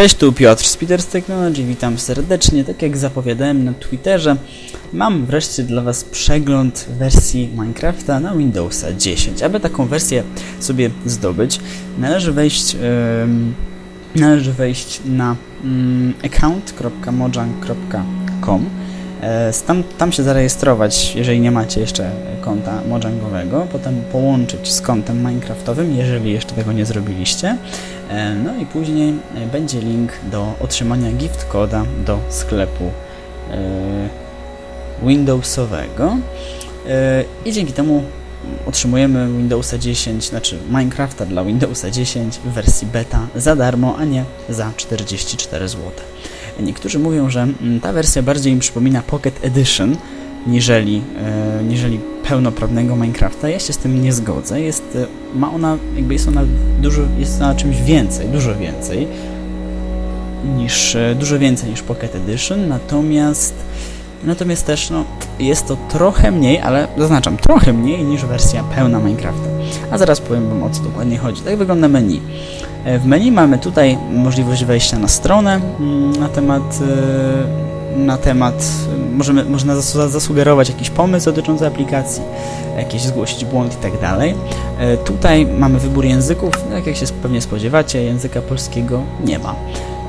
Cześć, tu Piotr z Peters Technology, witam serdecznie. Tak jak zapowiadałem na Twitterze, mam wreszcie dla Was przegląd wersji Minecrafta na Windowsa 10. Aby taką wersję sobie zdobyć, należy wejść, em, należy wejść na mm, account.mojang.com tam, tam się zarejestrować, jeżeli nie macie jeszcze konta mojangowego, potem połączyć z kontem minecraftowym, jeżeli jeszcze tego nie zrobiliście. E, No i później e, będzie link do otrzymania gift koda do sklepu e, Windowsowego E, i dzięki temu otrzymujemy Windowsa 10, znaczy Minecrafta dla Windowsa 10 w wersji beta za darmo, a nie za 44 zł. Niektórzy mówią, że mm, ta wersja bardziej im przypomina Pocket Edition niżeli, e, niżeli pełnoprawnego Minecrafta. Ja się z tym nie zgodzę. Jest, e, ma ona, jakby jest ona dużo, jest ona czymś więcej, dużo więcej niż, e, dużo więcej niż Pocket Edition, natomiast natomiast też, no, jest to trochę mniej, ale zaznaczam, trochę mniej niż wersja pełna Minecrafta. A zaraz powiem Wam o co dokładnie chodzi. Tak wygląda menu. E, W menu mamy tutaj możliwość wejścia na stronę mm, na temat e, na temat, e, możemy, można zasu- zasugerować jakiś pomysł dotyczący aplikacji, jakieś zgłosić błąd i tak dalej. Tutaj mamy wybór języków, tak jak się pewnie spodziewacie, języka polskiego nie ma.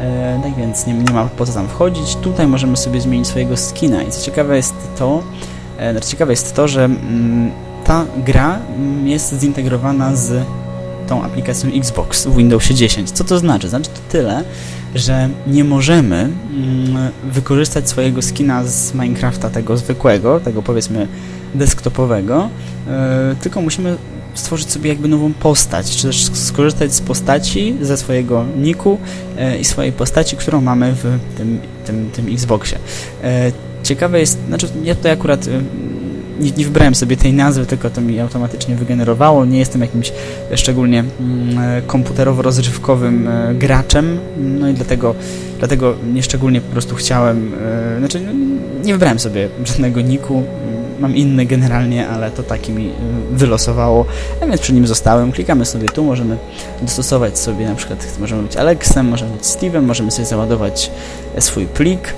E, Tak więc nie, nie ma po co tam wchodzić. Tutaj możemy sobie zmienić swojego skina i co ciekawe jest to, e, znaczy ciekawe jest to, że mm, ta gra mm, jest zintegrowana z tą aplikacją Xbox w Windowsie 10. Co to znaczy? Znaczy to tyle, że nie możemy mm, wykorzystać swojego skina z Minecrafta tego zwykłego, tego powiedzmy desktopowego, e, tylko musimy stworzyć sobie jakby nową postać, czy też skorzystać z postaci ze swojego niku e, i swojej postaci, którą mamy w tym, tym, tym Xboxie. E, ciekawe jest, znaczy ja tutaj akurat e, nie, nie wybrałem sobie tej nazwy, tylko to mi automatycznie wygenerowało. Nie jestem jakimś szczególnie mm, e, komputerowo-rozrywkowym e, graczem, no i dlatego, dlatego nieszczególnie po prostu chciałem, e, znaczy no, nie wybrałem sobie żadnego niku, mam inny generalnie, ale to taki mi e, wylosowało, a więc przy nim zostałem. Klikamy sobie tu, możemy dostosować sobie na przykład, możemy być Alexem, możemy być Steve'em, możemy sobie załadować e, swój plik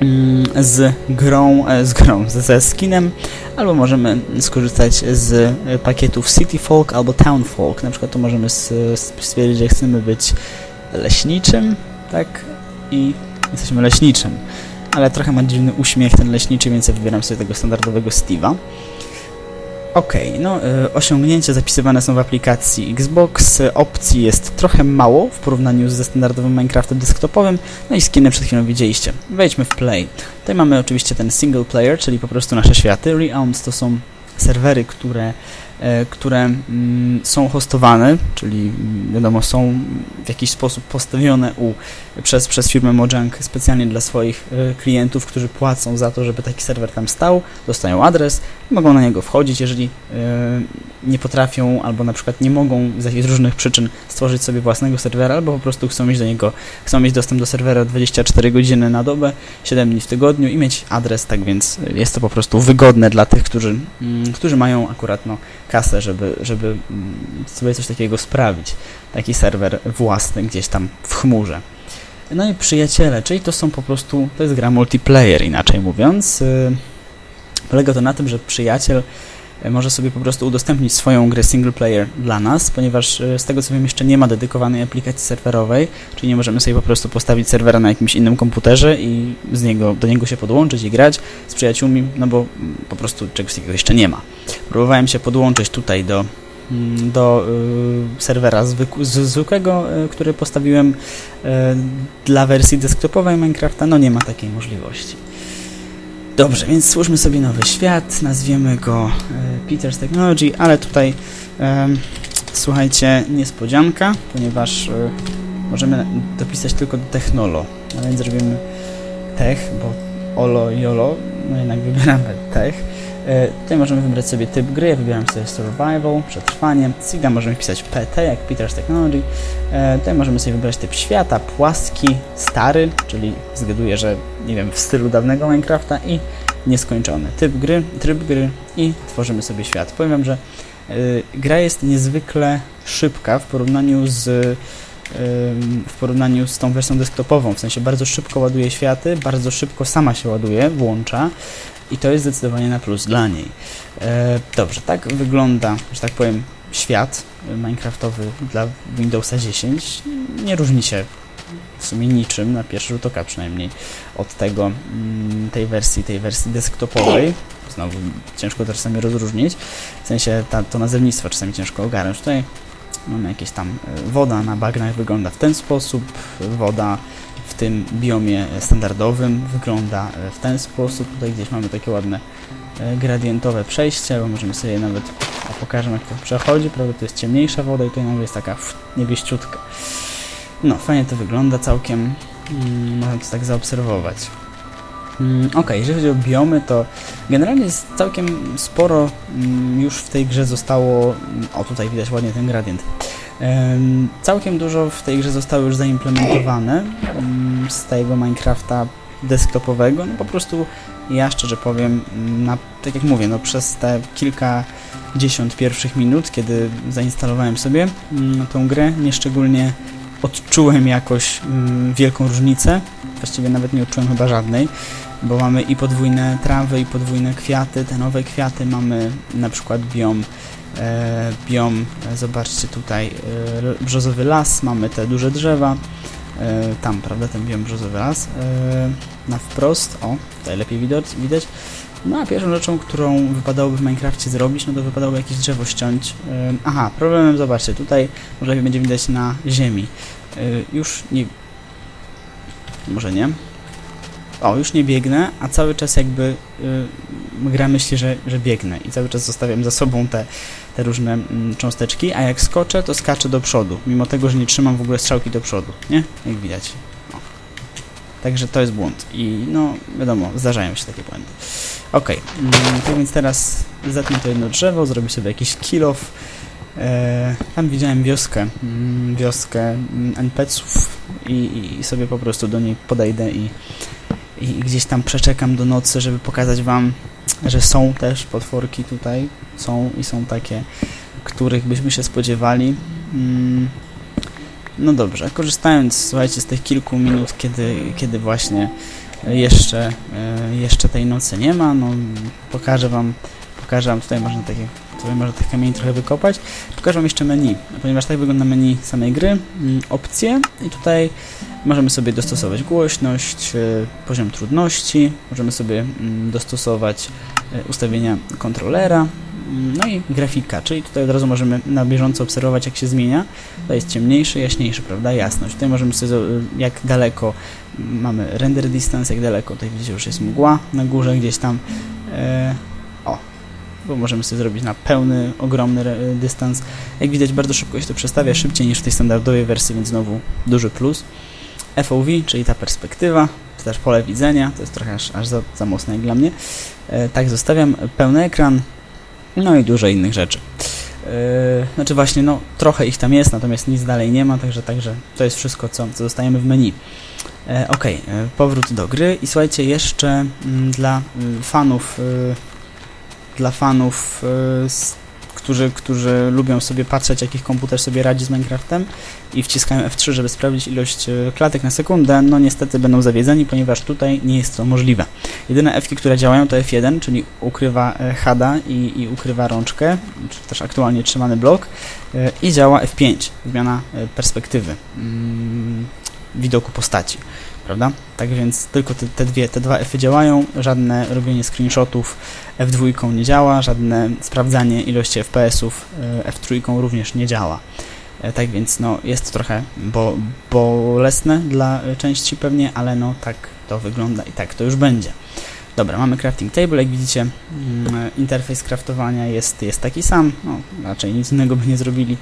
mm, z grą, e, z grą, ze skinem, albo możemy skorzystać z e, pakietów City Folk albo Town Folk. Na przykład tu możemy stwierdzić, że chcemy być leśniczym, tak? I jesteśmy leśniczym. Ale trochę ma dziwny uśmiech ten leśniczy, więc ja wybieram sobie tego standardowego Steve'a. Okej, no y, osiągnięcia zapisywane są w aplikacji Xbox, y, opcji jest trochę mało w porównaniu ze standardowym Minecraftem desktopowym, no i skiny przed chwilą widzieliście. Wejdźmy w Play. Tutaj mamy oczywiście ten single player, czyli po prostu nasze światy. Realms to są serwery, które, e, które mm, są hostowane, czyli mm, wiadomo, są w jakiś sposób postawione u, przez, przez firmę Mojang specjalnie dla swoich e, klientów, którzy płacą za to, żeby taki serwer tam stał, dostają adres i mogą na niego wchodzić, jeżeli e, nie potrafią albo na przykład nie mogą z jakichś różnych przyczyn stworzyć sobie własnego serwera, albo po prostu chcą mieć do niego, chcą mieć dostęp do serwera 24 godziny na dobę, 7 dni w tygodniu i mieć adres, tak więc jest to po prostu wygodne dla tych, którzy, mm, którzy mają akurat no, kasę, żeby, żeby mm, sobie coś takiego sprawić. Taki serwer własny gdzieś tam w chmurze. No i przyjaciele, czyli to są po prostu, to jest gra multiplayer inaczej mówiąc. Yy, Polega to na tym, że przyjaciel e, może sobie po prostu udostępnić swoją grę single player dla nas, ponieważ e, z tego co wiem jeszcze nie ma dedykowanej aplikacji serwerowej, czyli nie możemy sobie po prostu postawić serwera na jakimś innym komputerze i z niego, do niego się podłączyć i grać z przyjaciółmi, no bo mm, po prostu czegoś takiego jeszcze nie ma. Próbowałem się podłączyć tutaj do, do y, serwera zwykłego, y, który postawiłem y, dla wersji desktopowej Minecrafta, no nie ma takiej możliwości. Dobrze, więc stwórzmy sobie nowy świat, nazwiemy go Peters Technology, ale tutaj słuchajcie, niespodzianka, ponieważ możemy dopisać tylko do Technolo, a więc zrobimy Tech, bo Olo i Olo, no jednak wybieramy Tech. E, tutaj możemy wybrać sobie typ gry, wybieram sobie Survival, przetrwanie, Siga możemy wpisać PT, jak Peters Technology, e, tutaj możemy sobie wybrać typ świata, płaski, stary, czyli zgaduję, że nie wiem, w stylu dawnego Minecrafta i nieskończony. Typ gry, tryb gry i tworzymy sobie świat. Powiem wam, że y, gra jest niezwykle szybka w porównaniu z w porównaniu z tą wersją desktopową. W sensie bardzo szybko ładuje światy, bardzo szybko sama się ładuje, włącza i to jest zdecydowanie na plus dla niej. E, dobrze, tak wygląda, że tak powiem, świat minecraftowy dla Windowsa 10. Nie różni się w sumie niczym, na pierwszy rzut oka przynajmniej, od tego, mm, tej wersji, tej wersji desktopowej. Znowu ciężko to czasami rozróżnić, w sensie ta, to nazewnictwo czasami ciężko ogarnąć. Tutaj mamy jakieś tam e, woda na bagnach wygląda w ten sposób, woda w tym biomie standardowym wygląda e, w ten sposób. Tutaj gdzieś mamy takie ładne e, gradientowe przejście, bo możemy sobie nawet, pokażę jak to przechodzi, prawda, to jest ciemniejsza woda i tutaj nawet jest taka niewieściutka. No, fajnie to wygląda całkiem, mm, można to tak zaobserwować. Mm, ok, jeżeli chodzi o biomy, to generalnie jest całkiem sporo mm, już w tej grze zostało, o tutaj widać ładnie ten gradient, całkiem dużo w tej grze zostało już zaimplementowane z tego Minecrafta desktopowego, no po prostu ja szczerze powiem, na, tak jak mówię, no przez te kilkadziesiąt pierwszych minut, kiedy zainstalowałem sobie mm, tą grę, nieszczególnie odczułem jakoś mm, wielką różnicę, właściwie nawet nie odczułem chyba żadnej, bo mamy i podwójne trawy, i podwójne kwiaty, te nowe kwiaty mamy na przykład biom e, biom, e, zobaczcie tutaj e, brzozowy las, mamy te duże drzewa, e, tam, prawda, ten biom brzozowy las, e, na wprost, o, tutaj lepiej widać, widać. No a pierwszą rzeczą, którą wypadałoby w Minecrafcie zrobić, no to wypadałoby jakieś drzewo ściąć. E, aha, problemem, zobaczcie, tutaj może będzie widać na ziemi. E, już nie... Może nie? O, już nie biegnę, a cały czas jakby y, gra myśli, że, że biegnę i cały czas zostawiam za sobą te, te różne mm, cząsteczki, a jak skoczę, to skaczę do przodu, mimo tego, że nie trzymam w ogóle strzałki do przodu, nie? Jak widać. O. Także to jest błąd i no, wiadomo, zdarzają się takie błędy. Okej, okay. tak więc teraz zetnę to jedno drzewo, zrobię sobie jakiś kill off. E, tam widziałem wioskę, mm, wioskę mm, NPC-ów i, i sobie po prostu do niej podejdę i i gdzieś tam przeczekam do nocy, żeby pokazać wam, że są też potworki tutaj, są i są takie, których byśmy się spodziewali. Mm. No dobrze, korzystając, słuchajcie, z tych kilku minut, kiedy, kiedy właśnie jeszcze, e, jeszcze tej nocy nie ma, no pokażę wam, pokażę wam, tutaj można takie tutaj można tych kamieni trochę wykopać. Pokażę Wam jeszcze menu, ponieważ tak wygląda menu samej gry. Mm, opcje i tutaj możemy sobie dostosować głośność, e, poziom trudności, możemy sobie mm, dostosować e, ustawienia kontrolera, mm, no i grafika, czyli tutaj od razu możemy na bieżąco obserwować jak się zmienia. To jest ciemniejszy, jaśniejszy, prawda, jasność. Tutaj możemy sobie, jak daleko mamy render distance, jak daleko, tutaj widzicie już jest mgła na górze gdzieś tam. E, bo możemy sobie zrobić na pełny, ogromny dystans. Jak widać bardzo szybko się to przestawia, szybciej niż w tej standardowej wersji, więc znowu duży plus. FOV, czyli ta perspektywa, czy też pole widzenia, to jest trochę aż, aż za, za mocne jak dla mnie. E, tak zostawiam, pełny ekran, no i dużo innych rzeczy. E, znaczy właśnie, no trochę ich tam jest, natomiast nic dalej nie ma, także, także to jest wszystko, co, co dostajemy w menu. E, ok, e, powrót do gry i słuchajcie, jeszcze mm, dla y, fanów y, dla fanów, y, którzy, którzy lubią sobie patrzeć, jak ich komputer sobie radzi z Minecraftem i wciskają F3, żeby sprawdzić ilość y, klatek na sekundę, no niestety będą zawiedzeni, ponieważ tutaj nie jest to możliwe. Jedyne F, które działają to F1, czyli ukrywa e, hada i, i ukrywa rączkę, czy też aktualnie trzymany blok e, i działa F5, zmiana e, perspektywy mm, widoku postaci prawda? Tak więc tylko te, te, dwie, te dwa F działają, żadne robienie screenshotów F2 nie działa, żadne sprawdzanie ilości FPS-ów e, F3 również nie działa. E, tak więc no, jest to trochę bo, bolesne dla części pewnie, ale no tak to wygląda i tak to już będzie. Dobra, mamy crafting table, jak widzicie mm, interfejs craftowania jest, jest taki sam, no, raczej nic innego by nie zrobili,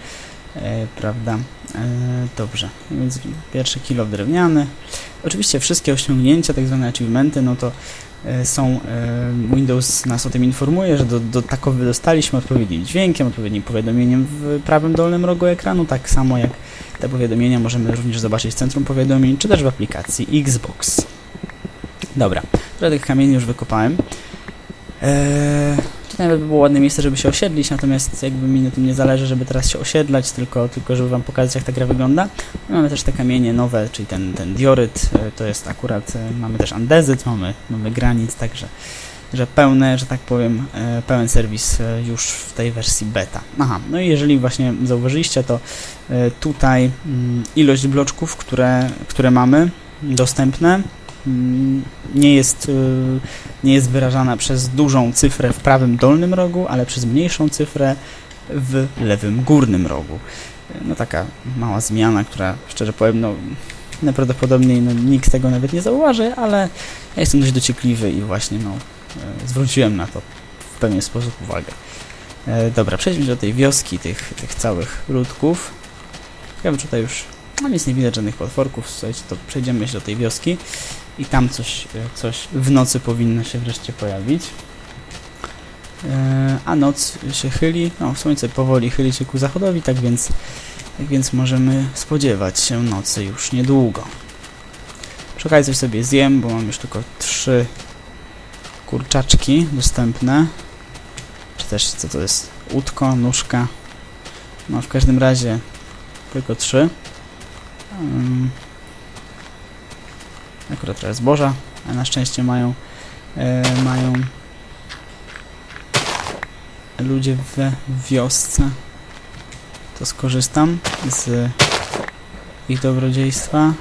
prawda? E, dobrze, więc pierwszy kilo drewniany. Oczywiście wszystkie osiągnięcia, tak zwane achievementy, no to e, są, e, Windows nas o tym informuje, że do, do takowy dostaliśmy odpowiednim dźwiękiem, odpowiednim powiadomieniem w prawym dolnym rogu ekranu, tak samo jak te powiadomienia możemy również zobaczyć w centrum powiadomień, czy też w aplikacji Xbox. Dobra, trochę tych kamieni już wykopałem. Eee, nawet by było ładne miejsce, żeby się osiedlić, natomiast jakby mi na tym nie zależy, żeby teraz się osiedlać, tylko, tylko żeby wam pokazać, jak ta gra wygląda. Mamy też te kamienie nowe, czyli ten, ten dioryt, e, to jest akurat, e, mamy też andezyt, mamy, mamy granit, także że pełne, że tak powiem, e, pełen serwis już w tej wersji beta. Aha, no i jeżeli właśnie zauważyliście, to tutaj mm, ilość bloczków, które, które mamy dostępne, nie jest, y, nie jest wyrażana przez dużą cyfrę w prawym dolnym rogu, ale przez mniejszą cyfrę w lewym górnym rogu. No taka mała zmiana, która szczerze powiem, no najprawdopodobniej no, nikt tego nawet nie zauważy, ale ja jestem dość dociekliwy i właśnie no, e, zwróciłem na to w pewien sposób uwagę. E, dobra, przejdźmy do tej wioski, tych, tych całych ludków. Ja bym tutaj już, no nic nie widać żadnych potworków, słuchajcie, to przejdziemy się do tej wioski i tam coś, e, coś w nocy powinno się wreszcie pojawić. E, a noc się chyli, no słońce powoli chyli się ku zachodowi, tak więc, tak więc możemy spodziewać się nocy już niedługo. Przy coś sobie zjem, bo mam już tylko trzy kurczaczki dostępne. Czy też co to jest? Łódko, nóżka. No w każdym razie tylko trzy. Um, akurat trochę zboża, a na szczęście mają e, mają ludzie w wiosce. To skorzystam z ich dobrodziejstwa.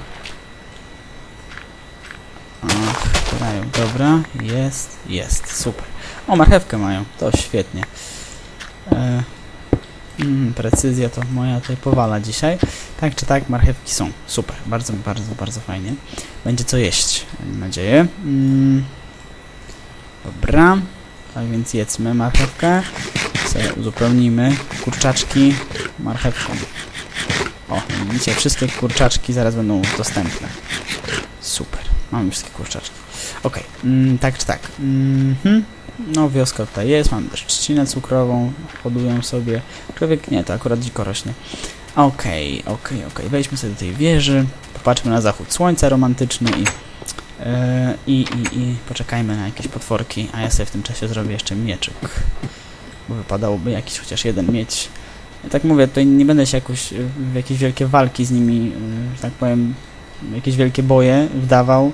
Ach, grają. Dobra, jest, jest, super. O, marchewkę mają, to świetnie. E, mm, precyzja to moja tutaj powala dzisiaj. Tak czy tak, marchewki są. Super, bardzo, bardzo, bardzo fajnie. Będzie co jeść, mam nadzieję. Mm, dobra, tak więc jedzmy marchewkę. Sobie uzupełnimy kurczaczki marchewką. O, widzicie, wszystkie kurczaczki zaraz będą dostępne. Super, mamy wszystkie kurczaczki. Okej, mm, tak czy tak. Mhm. No, wioska tutaj jest, mamy też trzcinę cukrową, hodują sobie. Człowiek, nie, to akurat dziko rośnie. Okej, okej, okej, wejdźmy sobie do tej wieży, popatrzmy na zachód słońca romantyczny i, e, i, i, i poczekajmy na jakieś potworki, a ja sobie w tym czasie zrobię jeszcze mieczyk, bo wypadałoby jakiś chociaż jeden mieć. Ja tak mówię, tutaj nie będę się jakoś e, w jakieś wielkie walki z nimi, e, że tak powiem, jakieś wielkie boje wdawał,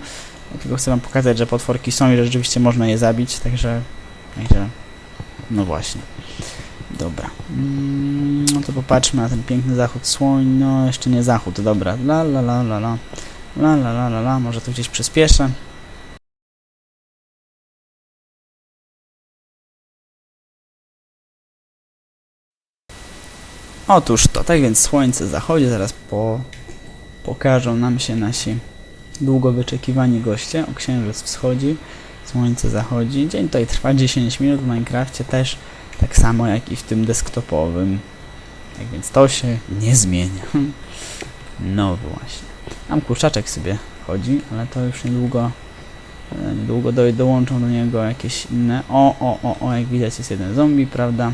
tylko chcę wam pokazać, że potworki są i że rzeczywiście można je zabić, także, także no właśnie. Dobra. Mm, No to popatrzmy na ten piękny zachód słoń. No, jeszcze nie zachód, dobra. La la la la la. La la la la la. Może tu gdzieś przyspieszę. Otóż to, tak więc słońce zachodzi, zaraz po, pokażą nam się nasi długo wyczekiwani goście. O, księżyc wschodzi, słońce zachodzi. Dzień tutaj trwa 10 minut w Minecrafcie też, tak samo jak i w tym desktopowym. Tak więc to się nie zmienia. No właśnie. Tam kurczaczek sobie chodzi, ale to już niedługo e, niedługo do, dołączą do niego jakieś inne. O, o, o, o, jak widać jest jeden zombie, prawda?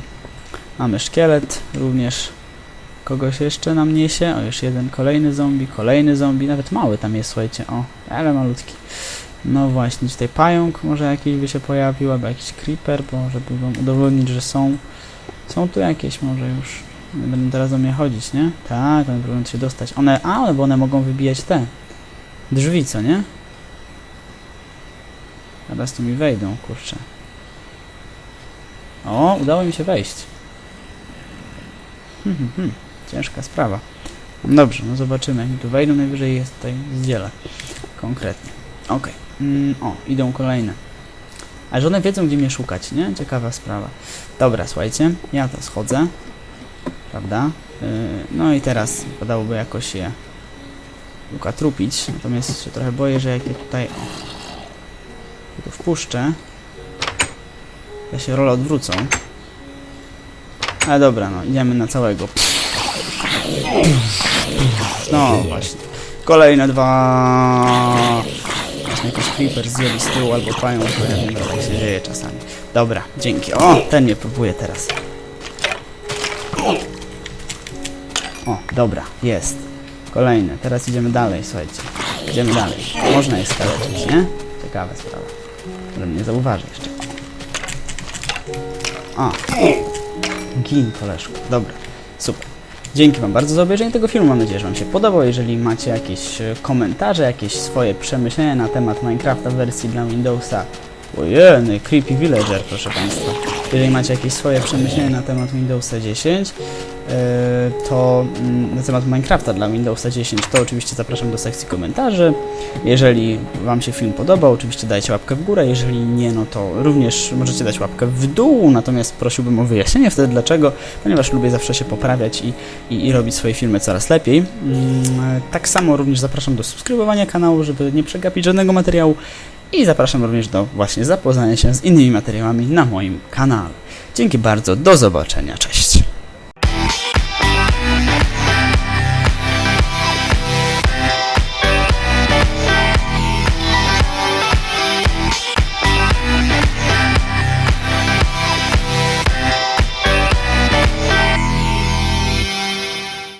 Mamy szkielet, również kogoś jeszcze nam niesie. O, już jeden kolejny zombie, kolejny zombie, nawet mały tam jest, słuchajcie, o, ale malutki. No właśnie, tutaj pająk może jakiś by się pojawił, albo jakiś creeper, bo żeby wam udowodnić, że są, są tu jakieś może już. Nie Będą teraz do mnie chodzić, nie? Tak, będą próbując się dostać. One, a, bo one mogą wybijać te drzwi, co nie? Teraz tu mi wejdą, kurczę. O, udało mi się wejść. Hmm, hmm, hmm. Ciężka sprawa. Dobrze, no zobaczymy, jak tu wejdą. Najwyżej jest tutaj zdziela. Konkretnie. Okej. Mm, o, idą kolejne. A że one wiedzą, gdzie mnie szukać, nie? Ciekawa sprawa. Dobra, słuchajcie, ja to schodzę. Prawda? Yy, no i teraz wypadałoby jakoś je ukatrupić. Natomiast się trochę boję, że jak je tutaj o, tu wpuszczę, ja się role odwrócą. Ale dobra, no, idziemy na całego. No właśnie. Kolejne dwa. Jakiś creeper zjeli z tyłu albo pają, to ja wiem, tak się dzieje czasami. Dobra, dzięki. O, ten mnie próbuje teraz. O, dobra, jest. Kolejny. Teraz idziemy dalej, słuchajcie. Idziemy dalej. Można je skaleczyć, nie? Ciekawa sprawa. Ale mnie zauważy jeszcze. A. Gin, koleżku. Dobra, super. Dzięki Wam bardzo za obejrzenie tego filmu. Mam nadzieję, że Wam się podobał. Jeżeli macie jakieś e, komentarze, jakieś swoje przemyślenia na temat Minecrafta w wersji dla Windowsa, ojeny, Creepy Villager, proszę Państwa. Jeżeli macie jakieś swoje przemyślenia na temat Windowsa 10, e, to mm, na temat Minecrafta dla Windowsa 10, to oczywiście zapraszam do sekcji komentarzy. Jeżeli Wam się film podobał, oczywiście dajcie łapkę w górę, jeżeli nie, no to również możecie dać łapkę w dół, natomiast prosiłbym o wyjaśnienie wtedy dlaczego, ponieważ lubię zawsze się poprawiać i, i, i robić swoje filmy coraz lepiej. Mm, Tak samo również zapraszam do subskrybowania kanału, żeby nie przegapić żadnego materiału i zapraszam również do właśnie zapoznania się z innymi materiałami na moim kanale. Dzięki bardzo, do zobaczenia, cześć!